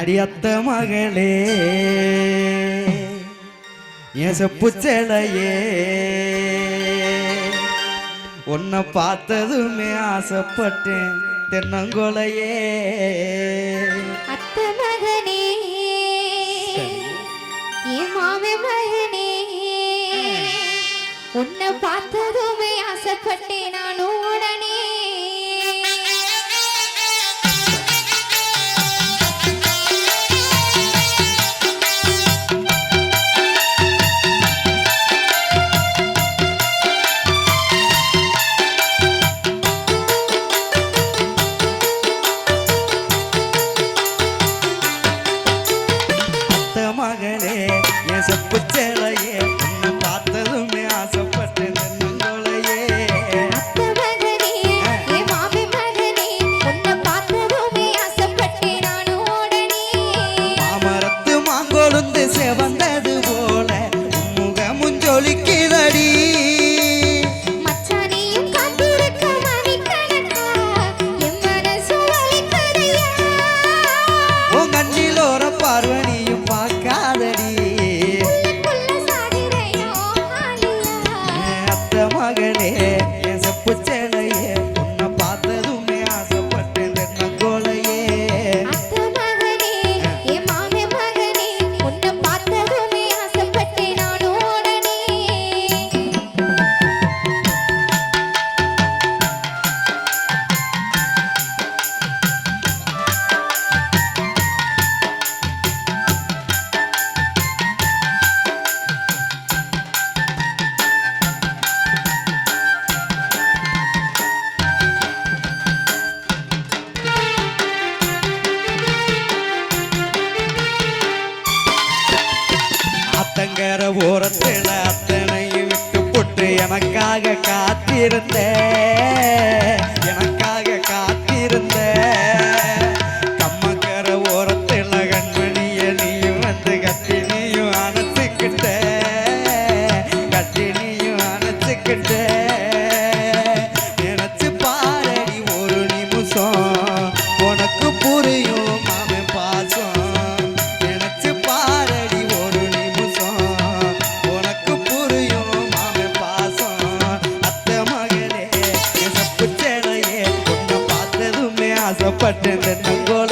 அடியத்த மகளே. என் செப்பு சேலையே. உன்னை பார்த்ததுமே ஆசைப்பட்டேன் தென்னங்கொலையே. அத்த மகனே. மாமே மகனே. உன்னை பார்த்ததுமே ஆசைப்பட்டேன் மகளே என் செப்பு சேலையே உன்னை பார்த்ததுமே ஆசைப்பட்டேன் தென்னங்கொலையே. அத்த மகனே என் மாமே மகனே உன்னை பார்த்ததுமே ஆசைப்பட்டேன் நான் உடனே மாமரத்து மாங்கொழுந்து செவந்தது போல ஜொலிக்குதடி என் செப்பு அத்தங்கர ஓரத்தில் அத்தனையும் விட்டு போட்டு எனக்காக காத்திருந்த எனக்காக காத்திருந்த. கம்மக்கர ஓரத்தில் கண்மணிய நீயும் வந்து கட்டி நீயும் அணைச்சுக்கிட்ட கட்டி நீயும் அணைச்சுக்கிட்ட. பட்டு ஆசைப்பட்டேன்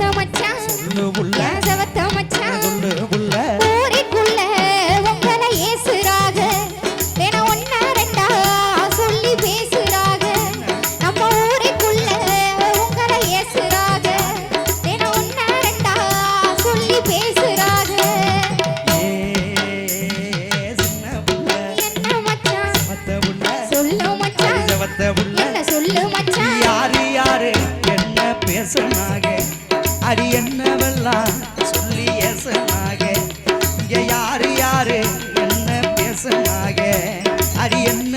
சவத்த மச்சான். உள்ள. சவத்த மச்சான்? உள்ள. ஊருக்குள்ள உங்களை ஏசுறாக. வேணா ஒன்னா ரெண்டா சொல்லி பேசுறாக. நம்ம ஊருக்குள்ள உங்களை ஏசுறாக. வேணா ஒன்னா ரெண்டா சொல்லி பேசுறாக. என்ன மச்சான்? சொல்லு மச்சான். என்ன சொல்லு மச்சான்? யாரு யாரு? என்ன பேசுனாங்க? அடி என்னவெல்லாம் சொல்லி ஏசனாக இங்க யாரு யாரு? என்ன பேசனாக? அடி என்ன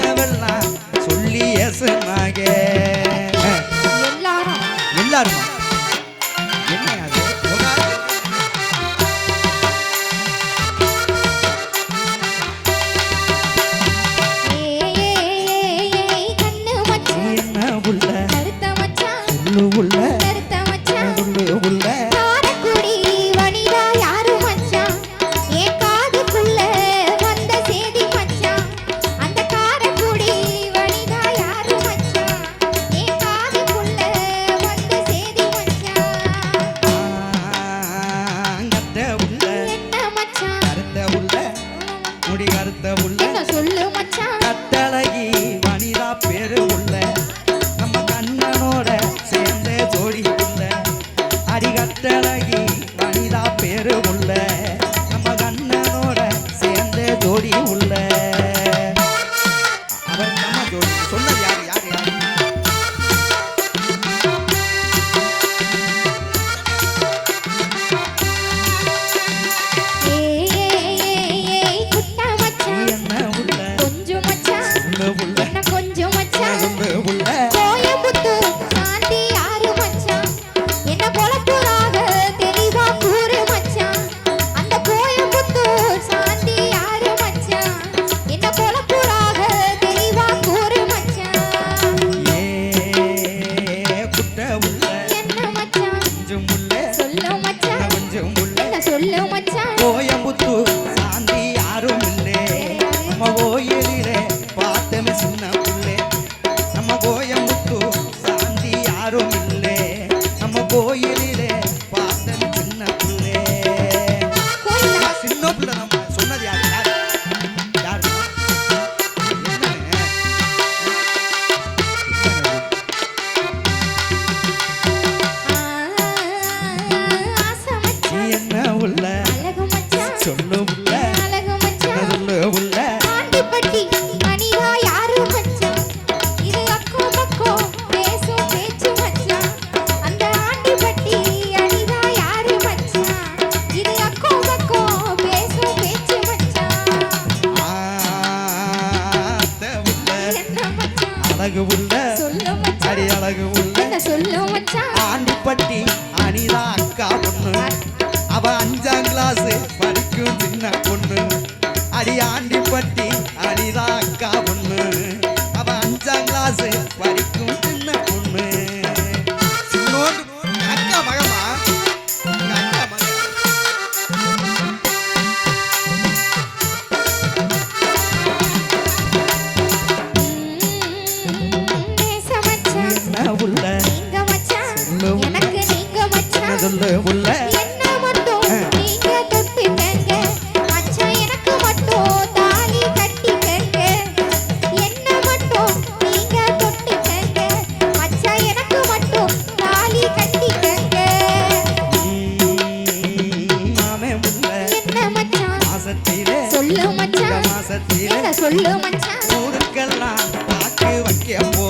கோயிலிலே பார்த்தன் சின்ன பிள்ளை சின்ன பிள்ளை நம்ம சொன்னது யார் யார் யார் என்ன உள்ள சொல்லு அழகு உள்ள அடி அழகு உள்ள. ஆண்டிப்பட்டி அனிதா அக்கா பொண்ணு. அவ அஞ்சு இருந்து உள்ள. சொல்லு மச்சான் ஊருக்கெல்லாம் தாக்கு வைக்க போ.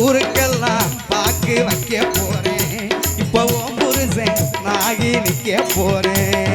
ஊருக்கெல்லாம் பாக்கு வைக்க போறேன். இப்போ ஓ புருஷன் நாகி நிற்க போறேன்.